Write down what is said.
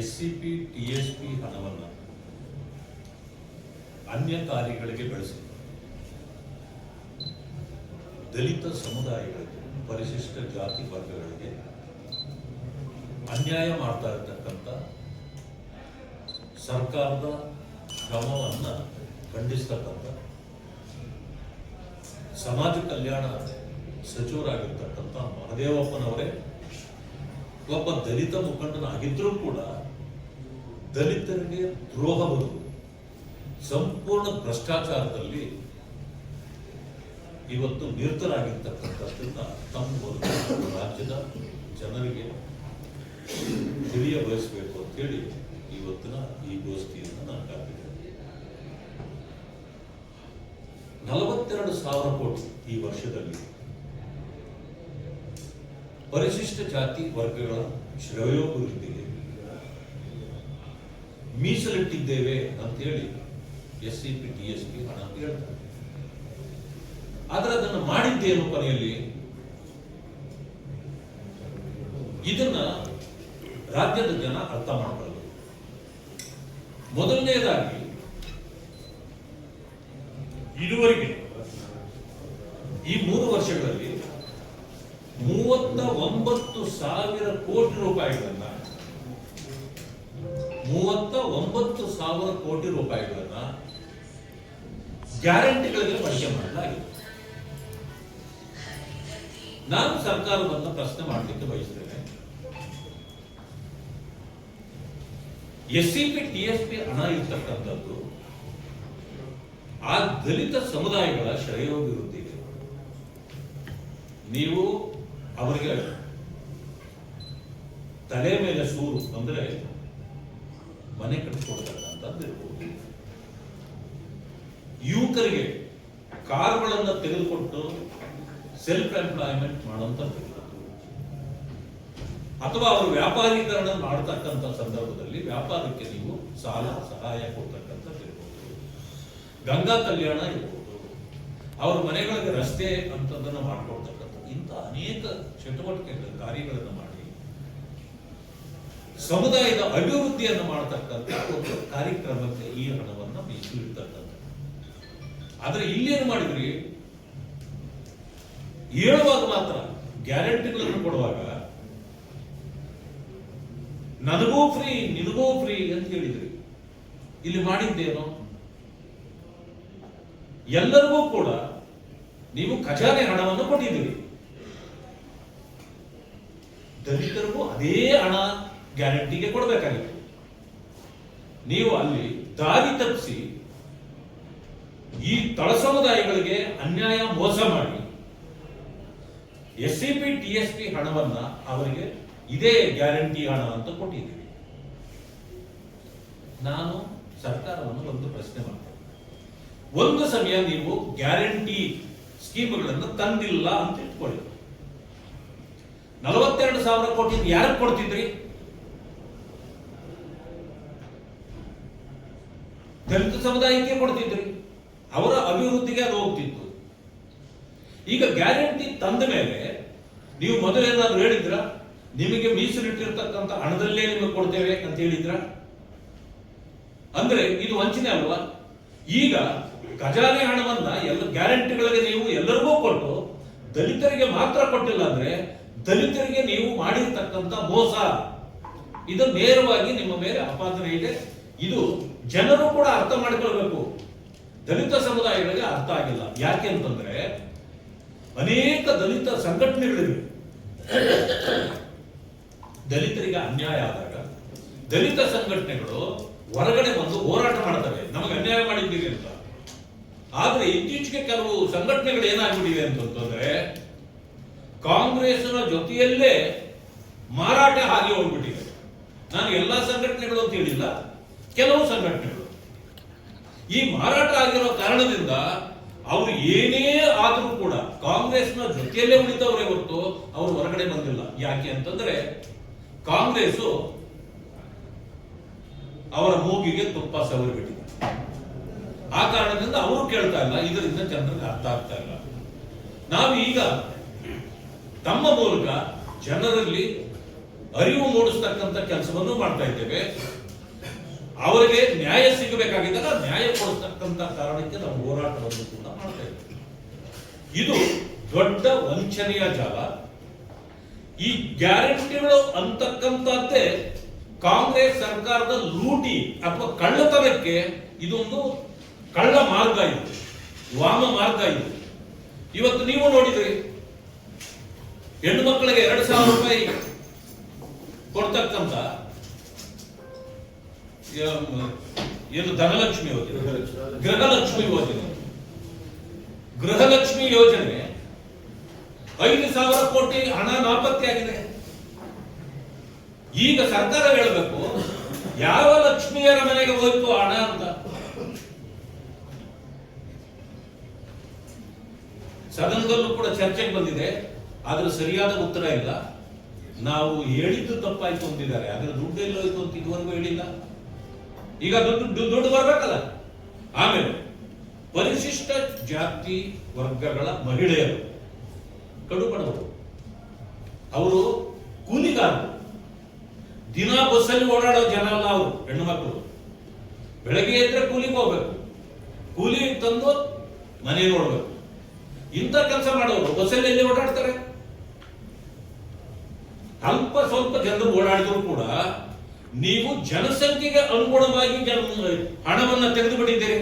S C P T S P ಹಣವನ್ನು ಅನ್ಯ ಕಾರ್ಯಗಳಿಗೆ ಬಳಸಿ. ದಲಿತ ಸಮುದಾಯಗಳಿಗೆ, ಪರಿಶಿಷ್ಟ ಜಾತಿ ವರ್ಗಗಳಿಗೆ ಅನ್ಯಾಯ ಮಾಡ್ತಾ ಇರತಕ್ಕಂಥ ಸರ್ಕಾರದ ಕ್ರಮವನ್ನು ಖಂಡಿಸ್ತಕ್ಕಂಥ ಸಮಾಜ ಕಲ್ಯಾಣ ಸಚಿವರಾಗಿರ್ತಕ್ಕಂಥ ಮಹದೇವಪ್ಪನವರೇ ಒಬ್ಬ ದಲಿತ ಮುಖಂಡನಾಗಿದ್ರೂ ಕೂಡ ದಲಿತರಿಗೆ ದ್ರೋಹ ಬರುವುದು ಸಂಪೂರ್ಣ ಭ್ರಷ್ಟಾಚಾರದಲ್ಲಿ ಇವತ್ತು ನಿರತರಾಗಿರ್ತಕ್ಕಂಥದ್ದನ್ನ ತಮ್ಮ ರಾಜ್ಯದ ಜನರಿಗೆ ತಿಳಿಯ ಬಯಸಬೇಕು ಅಂತೇಳಿ ಇವತ್ತಿನ ಈ ಗೋಷ್ಠಿಯನ್ನು ನಾನು ಕರೆದಿದ್ದೇನೆ ನಲವತ್ತೆರಡು ಸಾವಿರ ಕೋಟಿ ಈ ವರ್ಷದಲ್ಲಿ ಪರಿಶಿಷ್ಟ ಜಾತಿ ವರ್ಗಗಳ ಶ್ರೇಯೋಭಿವೃದ್ಧಿಗೆ ಮೀಸಲಿಟ್ಟಿದ್ದೇವೆ ಅಂತ ಹೇಳಿ S C P, T S P ಹಣ ಅಂತ ಹೇಳ್ತಾರೆ. ಆದ್ರೆ ಅದನ್ನು ಮಾಡಿದ್ದೇನು ಕೊನೆಯಲ್ಲಿ? ಇದನ್ನ ರಾಜ್ಯದ ಜನ ಅರ್ಥ ಮಾಡಬಾರದು ಮೊದಲನೇದಾಗಿ, ಇದುವರೆಗೆ ಈ ಮೂರು ವರ್ಷಗಳಲ್ಲಿ ಮೂವತ್ತ ಒಂಬತ್ತು ಸಾವಿರ ಕೋಟಿ ರೂಪಾಯಿಗಳನ್ನ ಮೂವತ್ತ ಒಂಬತ್ತು ಸಾವಿರ ಕೋಟಿ ರೂಪಾಯಿಗಳನ್ನ ಗ್ಯಾರಂಟಿಗಳಿಗೆ ಬಳಕೆ ಮಾಡಲಾಗಿದೆ. ನಾನು ಸರ್ಕಾರವನ್ನು ಪ್ರಶ್ನೆ ಮಾಡಲಿಕ್ಕೆ ಬಯಸ್ತೇನೆ. ಎಸ್ ಸಿ ಹಣ ಇರ್ತಕ್ಕಂಥದ್ದು ಆ ದಲಿತ ಸಮುದಾಯಗಳ ಶ್ರೇಯೋಭಿವೃದ್ಧಿಗೆ. ನೀವು ಅವರಿಗೆ ತಲೆ ಮೇಲೆ ಸೂರು ಅಂದ್ರೆ ಮನೆ ಕಟ್ಟಿಕೊಡ್ತಕ್ಕಂಥದ್ದು ಇರ್ಬೋದು ಯುವಕರಿಗೆ ಕಾರುಗಳನ್ನ ತೆಗೆದುಕೊಟ್ಟು ಸೆಲ್ಫ್ ಎಂಪ್ಲಾಯ್ಮೆಂಟ್ ಇರ್ಬೋದು. ಅಥವಾ ಅವರು ವ್ಯಾಪಾರೀಕರಣ ಮಾಡತಕ್ಕಂಥ ಸಂದರ್ಭದಲ್ಲಿ ವ್ಯಾಪಾರಕ್ಕೆ ನೀವು ಸಾಲ, ಸಹಾಯ ಕೊಡ್ತಕ್ಕಂಥದ್ದು ಗಂಗಾ ಕಲ್ಯಾಣ ಇರ್ಬೋದು ಅವ್ರ ಮನೆಗಳಿಗೆ ರಸ್ತೆ ಅಂತದನ್ನ ಮಾಡ್ಕೊಡ್ತಕ್ಕಂಥದ್ದು ಇಂಥ ಅನೇಕ ಚಟುವಟಿಕೆಗಳ ಕಾರ್ಯಗಳನ್ನು ಮಾಡಿ, ಸಮುದಾಯದ ಅಭಿವೃದ್ಧಿಯನ್ನು ಮಾಡತಕ್ಕಂಥ ಒಂದು ಕಾರ್ಯಕ್ರಮಕ್ಕೆ ಈ ಹಣವನ್ನು ಮೀಸಲಿಡ್ತಕ್ಕಂಥ ಆದ್ರೆ ಇಲ್ಲೇನು ಮಾಡಿದ್ರಿ? ಹೇಳುವಾಗ ಮಾತ್ರ ಗ್ಯಾರಂಟಿಗಳನ್ನು ಕೊಡುವಾಗ, ನನಗೂ ಫ್ರೀ, ನಿನಗೂ ಫ್ರೀ ಅಂತ ಹೇಳಿದ್ರಿ. ಇಲ್ಲಿ ಮಾಡಿದ್ದೇನು? ಎಲ್ಲರಿಗೂ ಕೂಡ ನೀವು ಖಜಾನೆ ಹಣವನ್ನು ಕೊಟ್ಟಿದ್ದೀರಿ. ದಲಿತರಿಗೂ ಅದೇ ಹಣ ಗ್ಯಾರಂಟಿಗೆ ಕೊಡಬೇಕಾಗಿತ್ತು. ನೀವು ಅಲ್ಲಿ ದಾರಿ ತಪ್ಪಿಸಿ ಈ ತಳ ಸಮುದಾಯಗಳಿಗೆ ಅನ್ಯಾಯ ಮೋಸ ಮಾಡಿ S C P T S P ಹಣವನ್ನ ಅವರಿಗೆ ಇದೇ ಗ್ಯಾರಂಟಿ ಹಣ ಅಂತ ಕೊಟ್ಟಿದ್ದೀವಿ. ನಾನು ಸರ್ಕಾರವನ್ನು ಒಂದು ಪ್ರಶ್ನೆ ಮಾಡ್ತೇನೆ. ಒಂದು ಸಮಯ ನೀವು ಗ್ಯಾರಂಟಿ ಸ್ಕೀಮ್ಗಳನ್ನು ತಂದಿಲ್ಲ ಅಂತ ಇಟ್ಕೊಳ್ಳಿ. ನಲವತ್ತೆರಡು ಸಾವಿರ ಕೋಟಿ ಯಾರು ಕೊಡ್ತಿದ್ರಿ? ದಲಿತ ಸಮುದಾಯಕ್ಕೆ ಕೊಡ್ತಿದ್ರಿ. ಅವರ ಅಭಿವೃದ್ಧಿಗೆ ಅದು ಹೋಗ್ತಿತ್ತು. ಈಗ ಗ್ಯಾರಂಟಿ ತಂದ ಮೇಲೆ ನೀವು ಮೊದಲು ಏನಾದರೂ ಹೇಳಿದ್ರ? ನಿಮಗೆ ಮೀಸಲಿಟ್ಟಿರ್ತಕ್ಕಂಥ ಹಣದಲ್ಲೇ ನಿಮಗೆ ಕೊಡ್ತೇವೆ ಅಂತ ಹೇಳಿದ್ರ? ಅಂದ್ರೆ ಇದು ವಂಚನೆ ಅಲ್ವಾ? ಈಗ ಖಜಾನೆ ಹಣವನ್ನ ಎಲ್ಲ ಗ್ಯಾರಂಟಿಗಳಿಗೆ ನೀವು ಎಲ್ಲರಿಗೂ ಕೊಟ್ಟು ದಲಿತರಿಗೆ ಮಾತ್ರ ಕೊಟ್ಟಿಲ್ಲ ಅಂದ್ರೆ ದಲಿತರಿಗೆ ನೀವು ಮಾಡಿರ್ತಕ್ಕಂಥ ಮೋಸ, ಇದು ನೇರವಾಗಿ ನಿಮ್ಮ ಮೇಲೆ ಆಪಾದನೆ ಇದೆ. ಇದು ಜನರು ಕೂಡ ಅರ್ಥ ಮಾಡಿಕೊಳ್ಬೇಕು. ದಲಿತ ಸಮುದಾಯಗಳಿಗೆ ಅರ್ಥ ಆಗಿಲ್ಲ. ಯಾಕೆ ಅಂತಂದ್ರೆ ಅನೇಕ ದಲಿತ ಸಂಘಟನೆಗಳಿವೆ. ದಲಿತರಿಗೆ ಅನ್ಯಾಯ ಆದಾಗ ದಲಿತ ಸಂಘಟನೆಗಳು ಹೊರಗಡೆ ಬಂದು ಹೋರಾಟ ಮಾಡ್ತವೆ. ನಮಗೆ ಅನ್ಯಾಯ ಮಾಡಿದ್ದೀವಿ ಅಂತ. ಆದ್ರೆ ಇತ್ತೀಚೆಗೆ ಕೆಲವು ಸಂಘಟನೆಗಳು ಏನಾಗ್ಬಿಟ್ಟಿವೆ ಅಂತಂದ್ರೆ ಕಾಂಗ್ರೆಸ್ನ ಜೊತೆಯಲ್ಲೇ ಮಾರಾಟ ಹಾಗೆ ಹೋಗ್ಬಿಟ್ಟಿದೆ. ನಾನು ಎಲ್ಲ ಸಂಘಟನೆಗಳು ಅಂತ ಹೇಳಿಲ್ಲ, ಕೆಲವು ಸಂಘಟನೆಗಳು. ಈ ಮಾರಾಟ ಆಗಿರೋ ಕಾರಣದಿಂದ ಅವರು ಏನೇ ಆದರೂ ಕೂಡ ಕಾಂಗ್ರೆಸ್ನ ಜೊತೆಯಲ್ಲೇ ಉಳಿತವರೇ ಹೊರತು ಅವರು ಹೊರಗಡೆ ಬಂದಿಲ್ಲ. ಯಾಕೆ ಅಂತಂದ್ರೆ ಕಾಂಗ್ರೆಸ್ ಅವರ ಮೂಗಿಗೆ ತುಪ್ಪ ಸವರಿಬಿಟ್ಟಿದೆ ಆ ಕಾರಣದಿಂದ ಅವರು ಕೇಳ್ತಾ ಇಲ್ಲ, ಇದರಿಂದ ಜನರಿಗೆ ಅರ್ಥ ಆಗ್ತಾ ಇಲ್ಲ. ನಾವು ಈಗ ತಮ್ಮ ಮೂಲಕ ಜನರಲ್ಲಿ ಅರಿವು ಮೂಡಿಸ್ತಕ್ಕಂಥ ಕೆಲಸವನ್ನು ಮಾಡ್ತಾ ಇದ್ದೇವೆ. ಅವರಿಗೆ ನ್ಯಾಯ ಸಿಗಬೇಕಾಗಿದ್ದಾಗ ನ್ಯಾಯ ಕೊಡಿಸ್ತಕ್ಕಂಥ ಕಾರಣಕ್ಕೆ ನಾವು ಹೋರಾಟವನ್ನು ಕೂಡ ಮಾಡ್ತಾ ಇದ್ದೇವೆ. ಇದು ದೊಡ್ಡ ವಂಚನೆಯ ಜಾಲ ಈ ಗ್ಯಾರಂಟಿಗಳು ಅಂತಕ್ಕಂಥದ್ದೇ ಕಾಂಗ್ರೆಸ್ ಸರ್ಕಾರದ ಲೂಟಿ ಅಥವಾ ಕಳ್ಳತನಕ್ಕೆ ಇದೊಂದು ಕಳ್ಳ ಮಾರ್ಗ ಇದು, ವಾಮ ಮಾರ್ಗ ಇದು. ಇವತ್ತು ನೀವು ನೋಡಿದ್ರಿ ಹೆಣ್ಣು ಮಕ್ಕಳಿಗೆ ಎರಡು ಸಾವಿರ ರೂಪಾಯಿ ಕೊಡ್ತಕ್ಕಂತ ಏನು ಧನಲಕ್ಷ್ಮಿ ಯೋಜನೆ. ಗೃಹಲಕ್ಷ್ಮಿ ಯೋಜನೆ. ಗೃಹಲಕ್ಷ್ಮಿ ಯೋಜನೆ ಐದು ಸಾವಿರ ಕೋಟಿ ಹಣ ನಾಪತ್ತೆಯಾಗಿದೆ ಈಗ ಸರ್ಕಾರ ಹೇಳಬೇಕು, ಯಾವ ಲಕ್ಷ್ಮಿಯರ ಮನೆಗೆ ಹೋಯ್ತು ಹಣ ಅಂತ? ಸದನದಲ್ಲೂ ಕೂಡ ಚರ್ಚೆಗೆ ಬಂದಿದೆ. ಆದ್ರೆ ಸರಿಯಾದ ಉತ್ತರ ಇಲ್ಲ. ನಾವು ಹೇಳಿದ್ದು ತಪ್ಪಾಯ್ತು ಅಂತಿದ್ದಾರೆ. ಆದ್ರೆ ದುಡ್ಡು ಎಲ್ಲೋಯ್ತು ಅಂತ ಇದುವರೆಗೂ ಹೇಳಿಲ್ಲ. ಈಗ ದುಡ್ಡು ದುಡ್ಡು ಬರ್ಬೇಕಲ್ಲ. ಆಮೇಲೆ ಪರಿಶಿಷ್ಟ ಜಾತಿ ವರ್ಗಗಳ ಮಹಿಳೆಯರು ಕಡು ಬಡವರು ಅವರು ಕೂಲಿಗಾರರು. ದಿನ ಬಸ್ಸಲ್ಲಿ ಓಡಾಡೋ ಜನ ಅಲ್ಲ ಅವರು, ಹೆಣ್ಣು ಮಕ್ಕಳು. ಬೆಳಗ್ಗೆ ಎದ್ರೆ ಕೂಲಿಗೆ ಹೋಗ್ಬೇಕು. ಕೂಲಿ ತಂದು ಮನೆ ನೋಡ್ಬೇಕು. ಇಂಥ ಕೆಲಸ ಮಾಡೋರು ಬಸ್ಸಲ್ಲಿ ಎಲ್ಲಿ ಓಡಾಡ್ತಾರೆ? ಅಲ್ಪ ಸ್ವಲ್ಪ ಜನರು ಓಡಾಡಿದ್ರು ಕೂಡ ನೀವು ಜನಸಂಖ್ಯೆಗೆ ಅನುಗುಣವಾಗಿ ಹಣವನ್ನು ತೆಗೆದುಬಿಟ್ಟಿದ್ದೀರಿ. ತೆಗೆದು ಬಿಟ್ಟಿದ್ದೀರಿ